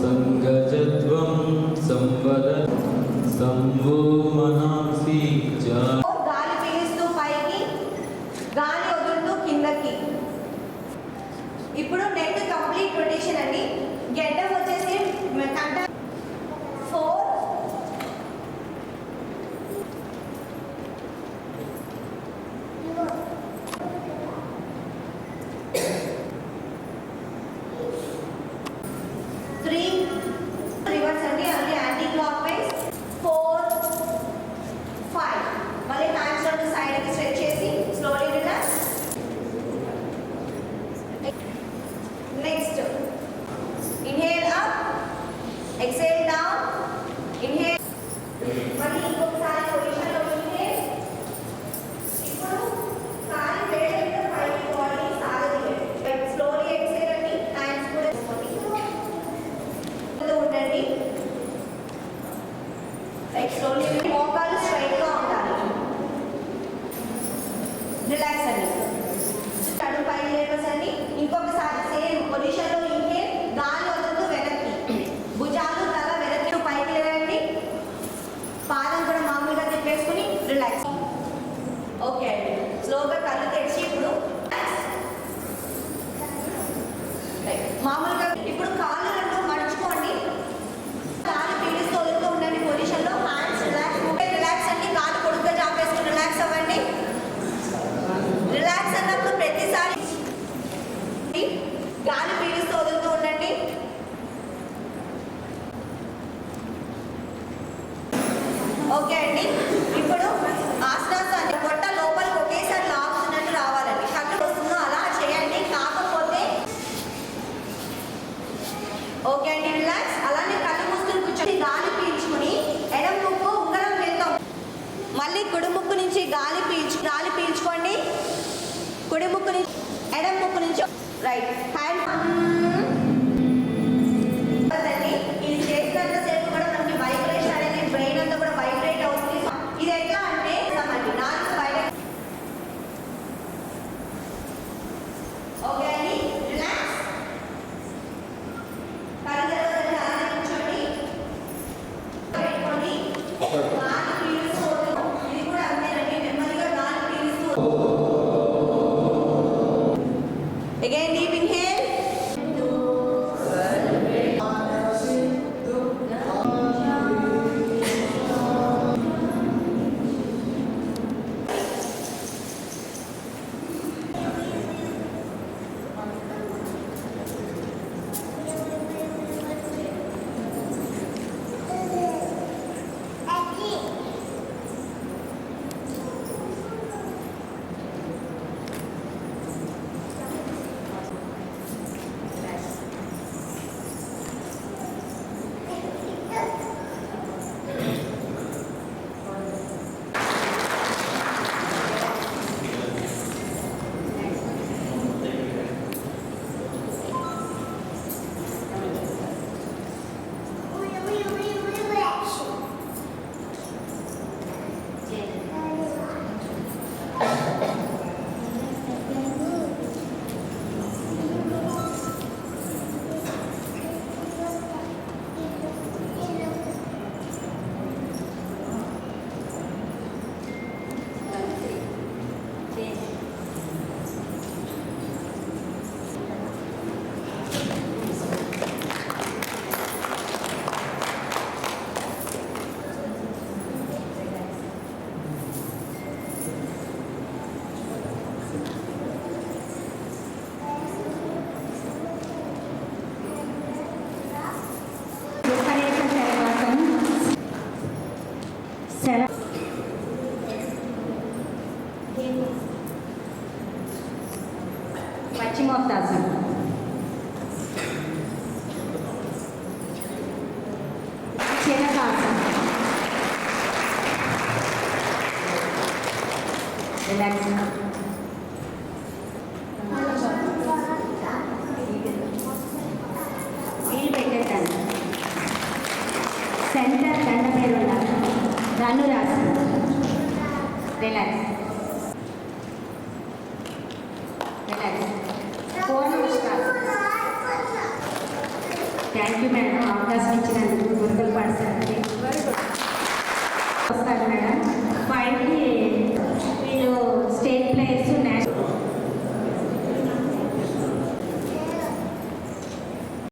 సంగజత్వం సంవద సంవో మనాంసి గాలి పీలుస్తూ పైకి గాలి వదులుతూ కిందకి. ఇప్పుడు neck complete Right, slowly walk on the straight arm. Relax and నుంచి గాలి పీల్చు గాలి పీల్చుకోండి. కుడి ముక్కు నుంచి ఎడం ముక్కు నుంచి రైట్ హ్యాండ్ పశ్చిమోత్తాసనం చిలకాసనం రిలాక్స్ వీలు పెట్టేస్తాను సెంటర్ దండ పేరు ధనురాసనం రిలాక్స్ థ్యాంక్ యూ మేడం అవకాశం ఇచ్చినందుకు గురుకుల పాఠశాలకి వస్తాను మేడం ఫైవ్కి